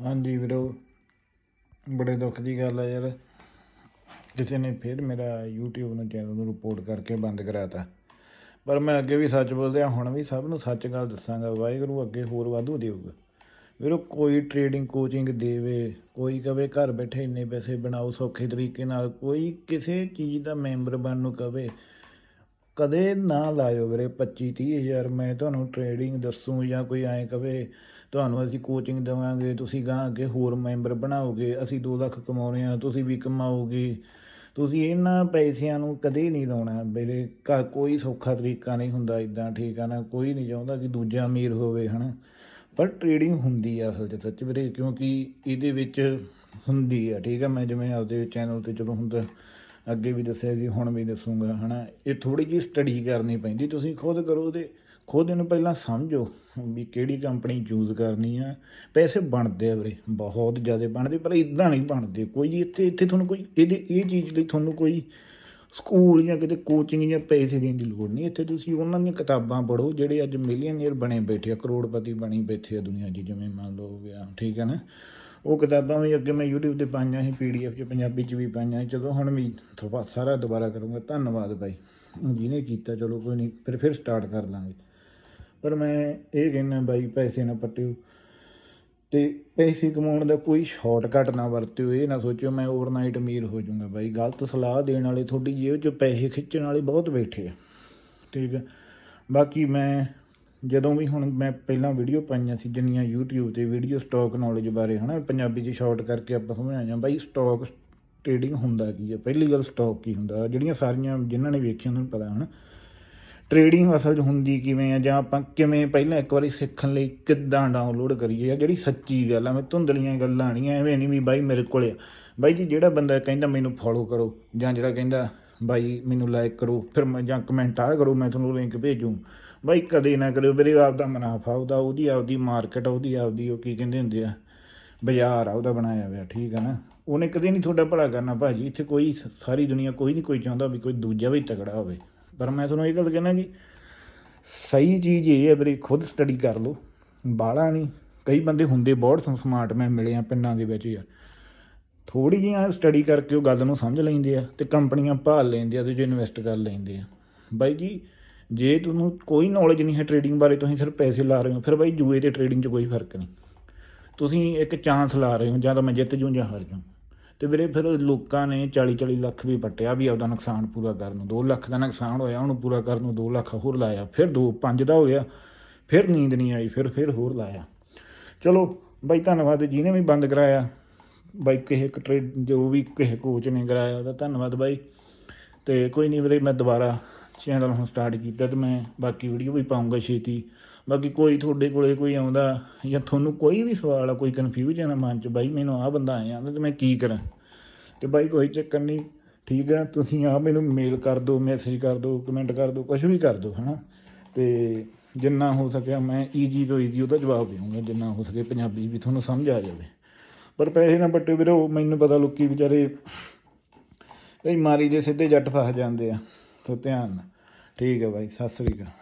ਹਾਂਜੀ ਵੀਰੋ, ਬੜੇ ਦੁੱਖ ਦੀ ਗੱਲ ਆ ਯਾਰ। ਕਿਸੇ ਨੇ ਫਿਰ ਮੇਰਾ YouTube ਨੂੰ ਚੈਨਲ ਨੂੰ ਰਿਪੋਰਟ ਕਰਕੇ ਬੰਦ ਕਰਾਤਾ। ਪਰ ਮੈਂ ਅੱਗੇ ਵੀ ਸੱਚ ਬੋਲਦਿਆ, ਹੁਣ ਵੀ ਸਭ ਨੂੰ ਸੱਚ ਗੱਲ ਦੱਸਾਂਗਾ। ਵਾਹਿਗੁਰੂ ਅੱਗੇ ਹੋਰ ਵਾਧੂ ਦੇਊਗਾ। ਵੀਰੋ, ਕੋਈ ਟ੍ਰੇਡਿੰਗ ਕੋਚਿੰਗ ਦੇਵੇ, ਕੋਈ ਕਵੇ ਘਰ ਬੈਠੇ ਇੰਨੇ ਪੈਸੇ ਬਣਾਓ, ਸੌਖੇ ਤਰੀਕੇ ਨਾਲ, ਕੋਈ ਕਿਸੇ ਚੀਜ਼ ਦਾ ਮੈਂਬਰ ਬਣਨ ਨੂੰ ਕਵੇ ਕਦੇ ਨਾ ਲਾਇਓ ਵੀਰੇ 25 30 ਹਜ਼ਾਰ, ਮੈਂ ਤੁਹਾਨੂੰ ਟ੍ਰੇਡਿੰਗ ਦੱਸੂ ਜਾਂ ਕੋਈ ਐਂ ਕਵੇ, ਤੁਹਾਨੂੰ ਅਸੀਂ ਕੋਚਿੰਗ ਦੇਵਾਂਗੇ, ਤੁਸੀਂ ਗਾਂ ਅੱਗੇ ਹੋਰ ਮੈਂਬਰ ਬਣਾਓਗੇ, ਅਸੀਂ 2 ਲੱਖ ਕਮਾਉਣੇ ਆ, ਤੁਸੀਂ ਵੀ ਕਮਾਓਗੇ। ਤੁਸੀਂ ਇਹਨਾਂ ਪੈਸਿਆਂ ਨੂੰ ਕਦੇ ਨਹੀਂ ਲਾਉਣਾ ਵੀਰੇ ਘਰ ਕੋਈ ਸੌਖਾ ਤਰੀਕਾ ਨਹੀਂ ਹੁੰਦਾ ਇਦਾਂ ਠੀਕ ਆ ਨਾ ਕੋਈ ਨਹੀਂ ਚਾਹੁੰਦਾ ਕਿ ਦੂਜਾ ਅਮੀਰ ਹੋਵੇ, ਹਨਾ। ਪਰ ਟ੍ਰੇਡਿੰਗ ਹੁੰਦੀ ਆ ਅਸਲ 'ਚ ਸੱਚ ਵੀਰੇ, ਕਿਉਂਕਿ ਇਹਦੇ ਵਿੱਚ ਹੁੰਦੀ ਆ, ਠੀਕ ਆ, ਮੈਂ ਜਿਵੇਂ ਆਪਦੇ ਚੈਨਲ ਤੇ ਚਲੋ ਹੁੰਦਾ ਅੱਗੇ ਵੀ ਦੱਸਿਆ ਸੀ, ਹੁਣ ਵੀ ਦੱਸੂਗਾ, ਹਨਾ? ਇਹ ਥੋੜੀ ਜਿਹੀ ਸਟੱਡੀ ਕਰਨੀ ਪੈਂਦੀ, ਤੁਸੀਂ ਖੁਦ ਕਰੋ ਉਹਦੇ ਖੁਦ ਇਹਨੂੰ ਪਹਿਲਾਂ ਸਮਝੋ ਵੀ ਕਿਹੜੀ ਕੰਪਨੀ ਚੂਜ਼ ਕਰਨੀ ਆ। ਪੈਸੇ ਬਣਦੇ ਆ ਵੀਰੇ, ਬਹੁਤ ਜ਼ਿਆਦਾ ਬਣਦੇ, ਪਰ ਇਦਾਂ ਨਹੀਂ ਬਣਦੇ। ਕੋਈ ਇੱਥੇ ਇੱਥੇ ਤੁਹਾਨੂੰ ਕੋਈ, ਇਹਦੇ, ਇਹ ਚੀਜ਼ ਲਈ ਤੁਹਾਨੂੰ ਕੋਈ ਸਕੂਲ ਜਾਂ ਕਿਤੇ ਕੋਚਿੰਗ ਜਾਂ ਪੈਸੇ ਦੇਣ ਦੀ ਲੋੜ ਨਹੀਂ। ਇੱਥੇ ਤੁਸੀਂ ਉਹਨਾਂ ਦੀਆਂ ਕਿਤਾਬਾਂ ਪੜ੍ਹੋ, ਜਿਹੜੇ ਅੱਜ ਮਿਲੀਅਨਰ ਬਣੇ ਬੈਠੇ ਆ, ਕਰੋੜਪਤੀ ਬਣੀ ਬੈਠੇ ਆ ਦੁਨੀਆ 'ਚ, ਜਿਵੇਂ ਮੰਨ ਲਓ ਗਿਆ, ਠੀਕ ਹੈ ਨਾ? ਉਹ ਕਿਤਾਬਾਂ ਵੀ ਅੱਗੇ ਮੈਂ YouTube ਤੇ ਪਾਈਆਂ ਸੀ ਪੀਡੀਐਫ 'ਚ, ਪੰਜਾਬੀ 'ਚ ਵੀ ਪਾਈਆਂ ਸੀ। ਚਲੋ ਹੁਣ ਵੀ ਥੋੜਾ ਸਾਰਾ ਦੁਬਾਰਾ ਕਰੂੰਗਾ। ਧੰਨਵਾਦ ਭਾਈ ਜਿਹਨੇ ਕੀਤਾ, ਚਲੋ ਕੋਈ ਨਹੀਂ, ਫਿਰ ਫਿਰ ਸਟਾਰਟ ਕਰ ਲਾਂਗੇ। ਪਰ ਮੈਂ ਇਹ ਕਹਿੰਦਾ ਬਾਈ, ਪੈਸੇ ਨਾ ਪੱਟਿਓ। ਤੇ ਪੈਸੇ ਕਮਾਉਣ ਦਾ ਕੋਈ ਸ਼ਾਰਟਕਟ ਨਾ ਵਰਤਿਓ, ਇਹ ਨਾ ਸੋਚਿਓ ਮੈਂ ਓਵਰਨਾਈਟ ਅਮੀਰ ਹੋ ਜਾਊਂਗਾ ਬਾਈ। ਗਲਤ ਸਲਾਹ ਦੇਣ ਵਾਲੇ ਤੁਹਾਡੀ ਜੇਬ 'ਚ ਪੈਸੇ ਖਿੱਚਣ ਵਾਲੇ ਬਹੁਤ ਬੈਠੇ ਆ। ਠੀਕ ਹੈ ਬਾਕੀ ਮੈਂ ਜਦੋਂ ਵੀ ਹੁਣ ਮੈਂ ਪਹਿਲਾਂ ਵੀਡੀਓ ਪਾਈਆਂ ਸੀ ਜਿੰਨੀਆਂ YouTube ਤੇ ਵੀਡੀਓ ਸਟਾਕ ਨੌਲੇਜ ਬਾਰੇ, ਹਨਾ, ਪੰਜਾਬੀ 'ਚ ਸ਼ਾਰਟ ਕਰਕੇ ਆਪਾਂ ਸਮਝਾਈਆਂ ਬਾਈ ਸਟਾਕ ਟ੍ਰੇਡਿੰਗ ਹੁੰਦਾ ਕੀ ਹੈ ਪਹਿਲੀ ਗੱਲ ਸਟਾਕ ਕੀ ਹੁੰਦਾ? ਜਿਹੜੀਆਂ ਸਾਰੀਆਂ ਜਿਨ੍ਹਾਂ ਨੇ ਵੇਖੀਆਂ ਉਹਨਾਂ ਨੂੰ ਪਤਾ, ਹਨਾ ਟ੍ਰੇਡਿੰਗ ਅਸਲ 'ਚ ਹੁੰਦੀ ਕਿਵੇਂ ਆ? ਜਾਂ ਆਪਾਂ ਕਿਵੇਂ ਪਹਿਲਾਂ ਇੱਕ ਵਾਰੀ ਸਿੱਖਣ ਲਈ ਕਿੱਦਾਂ ਡਾਊਨਲੋਡ ਕਰੀਏ? ਆ ਜਿਹੜੀ ਸੱਚੀ ਗੱਲ ਆ, ਮੈਂ ਧੁੰਦਲੀਆਂ ਗੱਲਾਂ ਨਹੀਂ ਐਵੇਂ ਨਹੀਂ ਵੀ ਬਾਈ ਮੇਰੇ ਕੋਲ ਆ। ਬਾਈ ਜੀ, ਜਿਹੜਾ ਬੰਦਾ ਕਹਿੰਦਾ ਮੈਨੂੰ ਫੋਲੋ ਕਰੋ, ਜਾਂ ਜਿਹੜਾ ਕਹਿੰਦਾ ਬਾਈ ਮੈਨੂੰ ਲਾਈਕ ਕਰੋ, ਫਿਰ ਮੈਂ ਜਾਂ ਕਮੈਂਟ ਆ ਕਰੋ, ਮੈਂ ਤੁਹਾਨੂੰ ਲਿੰਕ ਭੇਜੂ। ਬਾਈ ਕਦੇ ਨਾ ਕਰਿਓ ਵੀਰੇ ਆਪਦਾ ਮੁਨਾਫਾ, ਉਹਦਾ, ਉਹਦੀ ਆਪਦੀ ਮਾਰਕੀਟ ਉਹਦੀ ਆਪਦੀ ਉਹ ਕੀ ਕਹਿੰਦੇ ਹੁੰਦੇ ਆ, ਬਾਜ਼ਾਰ ਆ, ਉਹਦਾ ਬਣਾਇਆ ਹੋਇਆ, ਠੀਕ ਆ ਨਾ? ਉਹਨੇ ਕਦੇ ਨਹੀਂ ਤੁਹਾਡਾ ਭਲਾ ਕਰਨਾ ਭਾਜੀ, ਇੱਥੇ ਕੋਈ ਸ- ਸਾਰੀ ਦੁਨੀਆ ਕੋਈ ਨਹੀਂ ਕੋਈ ਚਾਹੁੰਦਾ ਵੀ ਕੋਈ ਦੂਜਾ ਵੀ ਤਕੜਾ ਹੋਵੇ। ਪਰ ਮੈਂ ਤੁਹਾਨੂੰ ਇਹ ਗੱਲ ਕਹਿਣਾ ਜੀ, ਸਹੀ ਚੀਜ਼ ਇਹ ਹੈ ਵੀਰੇ, ਖੁਦ ਸਟੱਡੀ ਕਰ ਲਓ, ਬਾਹਲਾ ਨਹੀਂ, ਕਈ ਬੰਦੇ ਹੁੰਦੇ ਬਹੁਤ ਸਮਾਰਟ ਮੈਂ ਮਿਲੇ ਆ ਪਿੰਡਾਂ ਦੇ ਵਿੱਚ ਯਾਰ। ਥੋੜੀ ਜਿਹੀ ਸਟੱਡੀ ਕਰਕੇ ਉਹ ਗੱਲ ਨੂੰ ਸਮਝ ਲੈਂਦੇ ਆ ਤੇ ਕੰਪਨੀਆਂ ਭਾਲ ਲੈਂਦੇ ਆ ਤੇ ਜੋ ਇਨਵੈਸਟ ਕਰ ਲੈਂਦੇ ਆ। ਬਾਈ ਜੀ ਜੇ ਤੁਹਾਨੂੰ ਕੋਈ ਨੌਲੇਜ ਨਹੀਂ ਹੈ ਟ੍ਰੇਡਿੰਗ ਬਾਰੇ, ਤੁਸੀਂ ਸਿਰਫ ਪੈਸੇ ਲਾ ਰਹੇ ਹੋ, ਫਿਰ ਬਾਈ ਜੂਏ ਤੇ ਟ੍ਰੇਡਿੰਗ 'ਚ ਕੋਈ ਫ਼ਰਕ ਨਹੀਂ। ਤੁਸੀਂ ਇੱਕ ਚਾਂਸ ਲਾ ਰਹੇ ਹੋ, ਜਾਂ ਤਾਂ ਮੈਂ ਜਿੱਤ ਜੂ ਜਾਂ ਹਾਰ ਜੂ ਤੇ ਵੀਰੇ ਫਿਰ ਲੋਕਾਂ ਨੇ 40 40 ਲੱਖ ਵੀ ਪੱਟਿਆ ਵੀ ਆਪਦਾ ਨੁਕਸਾਨ ਪੂਰਾ ਕਰਨ ਨੂੰ। 2 ਲੱਖ ਦਾ ਨੁਕਸਾਨ ਹੋਇਆ, ਉਹਨੂੰ ਪੂਰਾ ਕਰਨ ਨੂੰ 2 ਲੱਖ ਹੋਰ ਲਾਇਆ। ਫਿਰ 2 5 ਦਾ ਹੋ ਗਿਆ ਫਿਰ ਨੀਂਦ ਨਹੀਂ ਆਈ, ਫਿਰ ਫਿਰ ਹੋਰ ਲਾਇਆ। ਚਲੋ ਬਾਈ ਧੰਨਵਾਦ, ਜਿਹਨੇ ਵੀ ਬੰਦ ਕਰਾਇਆ, ਬਾਈ ਕਿਸੇ ਇੱਕ ਟ੍ਰੇਡ ਜੋ ਵੀ ਕਿਸੇ ਕੋਚ ਨੇ ਕਰਾਇਆ, ਉਹਦਾ ਧੰਨਵਾਦ ਬਾਈ। ਤੇ ਕੋਈ ਨਹੀਂ ਵੀਰੇ, ਮੈਂ ਦੁਬਾਰਾ ਚੈਨਲ ਹੁਣ ਸਟਾਰਟ ਕੀਤਾ ਤੇ ਮੈਂ ਬਾਕੀ ਵੀਡੀਓ ਵੀ ਪਾਉਂਗਾ ਛੇਤੀ। ਬਾਕੀ ਕੋਈ ਤੁਹਾਡੇ ਕੋਲੇ ਕੋਈ ਆਉਂਦਾ ਜਾਂ ਤੁਹਾਨੂੰ ਕੋਈ ਵੀ ਸਵਾਲ ਆ, ਕੋਈ ਕਨਫਿਊਜ਼ਨ ਆ ਮਨ ਚ, ਬਾਈ ਮੈਨੂੰ ਆਹ ਬੰਦਾ ਆਇਆ ਤੇ ਮੈਂ ਕੀ ਕਰਾਂ? ਤੇ ਬਾਈ ਕੋਈ ਚੱਕਰ ਨਹੀਂ, ਠੀਕ ਆ? ਤੁਸੀਂ ਆ ਮੈਨੂੰ ਮੇਲ ਕਰ ਦਿਓ ਮੈਸੇਜ ਕਰ ਦਿਓ ਕਮੈਂਟ ਕਰ ਦਿਓ ਕੁਝ ਵੀ ਕਰ ਦਿਓ, ਹਨਾ? ਤੇ ਜਿੰਨਾ ਹੋ ਸਕਿਆ ਮੈਂ ਈਜੀ ਤੋਂ ਈਜੀ ਉਹਦਾ ਜਵਾਬ ਦੇਵਾਂਗਾ, ਜਿੰਨਾ ਹੋ ਸਕੇ ਪੰਜਾਬੀ ਵੀ ਤੁਹਾਨੂੰ ਸਮਝ ਆ ਜਾਵੇ। ਪਰ ਪੈਸੇ ਨਾ ਪੱਟੇ ਵੀਰੋ, ਮੈਨੂੰ ਪਤਾ ਲੋਕੀ ਵਿਚਾਰੇ ਕਈ ਮਾਰੀ ਦੇ ਸਿੱਧੇ ਜੱਟ ਫਸ ਜਾਂਦੇ ਆ। ਤੇ ਧਿਆਨ ਠੀਕ ਹੈ ਬਾਈ ਸਤਿ ਸ੍ਰੀ ਅਕਾਲ।